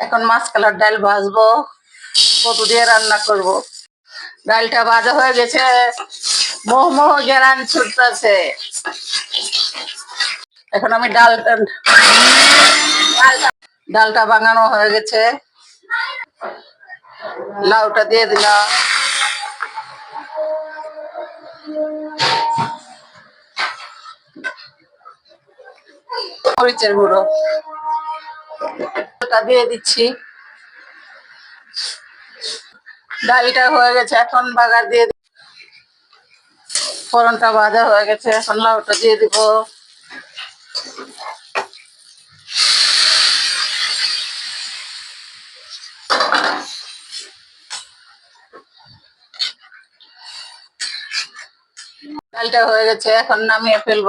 এখন মাছ কালার ডাল ভাজবো কত দিয়ে রান্না করব। ডালটা ভাজা হয়ে গেছে মোহ মোহ গেরান ছুটতেছে। এখন আমি ডালটা ডালটা বাঙানো হয়ে গেছে। লাউটা দিয়ে দিলাম। মরিচের গুঁড়ো। ওটা দিয়ে দিচ্ছি। ডালটা হয়ে গেছে, এখন বাগার দিয়ে ফোড়নটা ভাজা হয়ে গেছে, এখন লাউটা দিয়ে দিব। ডালটা হয়ে গেছে, এখন নামিয়ে ফেলব।